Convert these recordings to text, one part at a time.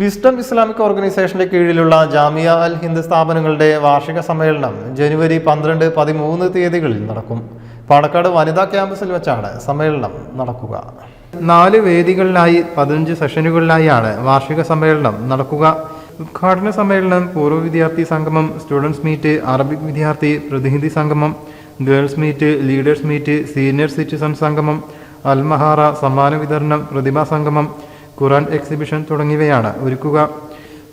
Wisdom Islamic ഓർഗനൈസേഷന്റെ കീഴിലുള്ള ജാമിയ അൽ ഹിന്ദ് സ്ഥാപനങ്ങളുടെ വാർഷിക സമ്മേളനം ജനുവരി പന്ത്രണ്ട് പതിമൂന്ന് തീയതികളിൽ നടക്കും. പാണക്കാട് വനിതാ ക്യാമ്പസിൽ വെച്ചാണ് സമ്മേളനം നടക്കുക. നാല് വേദികളിലായി പതിനഞ്ച് സെഷനുകളിലായാണ് വാർഷിക സമ്മേളനം നടക്കുക. ഉദ്ഘാടന സമ്മേളനം പൂർവ വിദ്യാർത്ഥി സംഗമം സ്റ്റുഡൻസ് മീറ്റ് അറബിക് വിദ്യാർത്ഥി പ്രതിനിധി സംഗമം girls meet leaders meet senior citizen സംഗമം അൽമഹാറ സമ്മാന വിതരണം പ്രതിഭാ സംഗമം ഖുറാൻ എക്സിബിഷൻ തുടങ്ങിയവയാണ്. ഒരുക്കുക.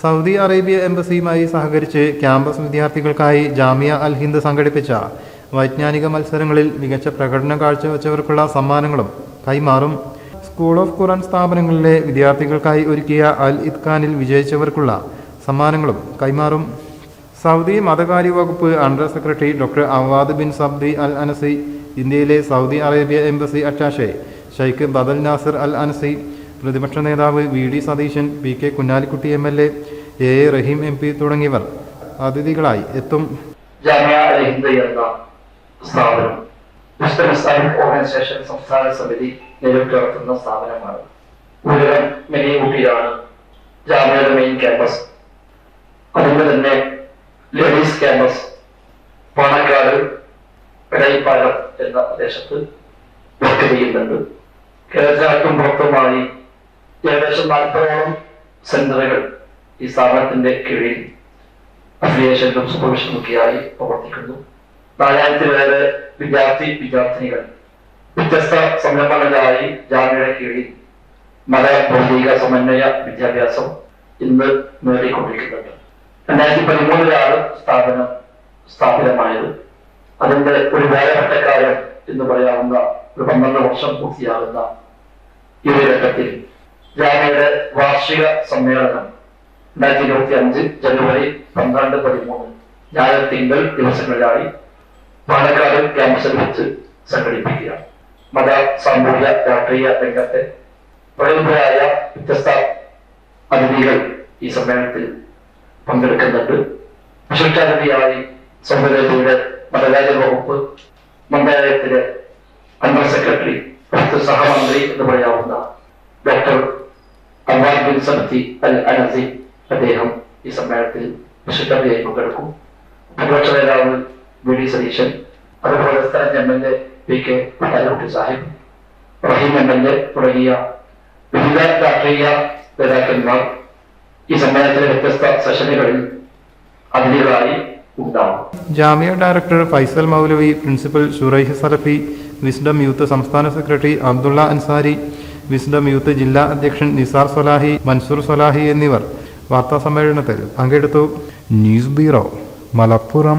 സൗദി അറേബ്യ എംബസിയുമായി സഹകരിച്ച് ക്യാമ്പസ് വിദ്യാർത്ഥികൾക്കായി ജാമിയ അൽ ഹിന്ദ് സംഘടിപ്പിച്ച വൈജ്ഞാനിക മത്സരങ്ങളിൽ മികച്ച പ്രകടനം കാഴ്ചവെച്ചവർക്കുള്ള സമ്മാനങ്ങളും കൈമാറും. സ്കൂൾ ഓഫ് ഖുറാൻ സ്ഥാപനങ്ങളിലെ വിദ്യാർത്ഥികൾക്കായി ഒരുക്കിയ അൽ ഇത്ഖാനിൽ വിജയിച്ചവർക്കുള്ള സമ്മാനങ്ങളും കൈമാറും. സൗദി മതകാര്യ വകുപ്പ് under secretary doctor Awad bin Sabdi Al Anazi ഇന്ത്യയിലെ Saudi Arabia embassy attache Sheikh Badal Nasir Al Anazi പ്രതിപക്ഷ നേതാവ് V D Satheesan P K Kunhalikutty M L A A A Rahim M P തുടങ്ങിയവർ അതിഥികളായി എത്തും. എന്ന main campus. അതുകൊണ്ട് തന്നെ campus Panakkad കടയിപ്പാലം എന്ന പ്രദേശത്ത് വർക്ക് ചെയ്യുന്നുണ്ട്. കേരളത്തിനകത്തും പുറത്തുമായി ഏകദേശം നാൽപ്പതോളം സെന്ററുകൾ ഈ സ്ഥാപനത്തിന്റെ കീഴിൽ അഫിലിയേഷനും സൂപ്പർവിഷനും ഒക്കെയായി പ്രവർത്തിക്കുന്നു. നാലായിരത്തിലേറെ വിദ്യാർത്ഥി വിദ്യാർത്ഥിനികൾ വ്യത്യസ്ത സംരംഭങ്ങളിലായി ജാമ്യയുടെ കീഴിൽ മത ഭൗതിക സമന്വയ വിദ്യാഭ്യാസം ഇന്ന് നേടിക്കൊണ്ടിരിക്കുന്നുണ്ട്. രണ്ടായിരത്തി പതിമൂന്നിലാണ് സ്ഥാപനം സ്ഥാപിതമായത്. അതിന്റെ ഒരു വേലപ്പെട്ട കാലം എന്ന് പറയാവുന്ന ഒരു പന്ത്രണ്ട് വർഷം പൂർത്തിയാകുന്ന ഈ ഒരു ഘട്ടത്തിൽ ജാമ്യയുടെ വാർഷിക സമ്മേളനം രണ്ടായിരത്തി ഇരുപത്തി അഞ്ച് ജനുവരി പന്ത്രണ്ട് പതിമൂന്ന് ഞായർ തിങ്കൾ ദിവസങ്ങളിലായി പാലക്കാട് ക്യാമ്പസിൽ വെച്ച് സംഘടിപ്പിക്കുക. മത സാമൂഹ്യ രാഷ്ട്രീയ രംഗത്തെ പ്രഗത്ഭരായ വ്യത്യസ്ത അതിഥികൾ ഈ സമ്മേളനത്തിൽ പങ്കെടുക്കുന്നുണ്ട്. വിശിഷ്ടാതിഥിയായി സംഘടനയുടെ മതകാര്യ വകുപ്പ് മന്ത്രാലയത്തിലെ അണ്ടർ സെക്രട്ടറി സഹമന്ത്രി എന്ന് പറയാവുന്ന ഡോക്ടർ അബ്ബാദ് ബിൻ അൽ അനസി അദ്ദേഹം ഈ സമ്മേളനത്തിൽ വിശുദ്ധമായി പങ്കെടുക്കും. പ്രതിപക്ഷ നേതാവ് വി ഡി സതീശൻ അതുപോലെ സ്ഥലം M L A P K പട്ടാലക്കുട്ടി Sahib Rahim M L A തുടങ്ങിയ വിവിധ രാഷ്ട്രീയ നേതാക്കന്മാർ ഈ സമ്മേളനത്തിലെ വ്യത്യസ്ത സെഷനുകളിൽ അതിഥികളായി ഉണ്ടാവും Jamia director Faisal Maulavi principal Shuraih Salafi Wisdom Youth സംസ്ഥാന secretary Abdulla Ansari Wisdom Youth ജില്ലാ അധ്യക്ഷൻ നിസാർ സൊലാഹി മൻസൂർ സൊലാഹി എന്നിവർ വാർത്താ സമ്മേളനത്തിൽ പങ്കെടുത്തു. News bureau Malappuram.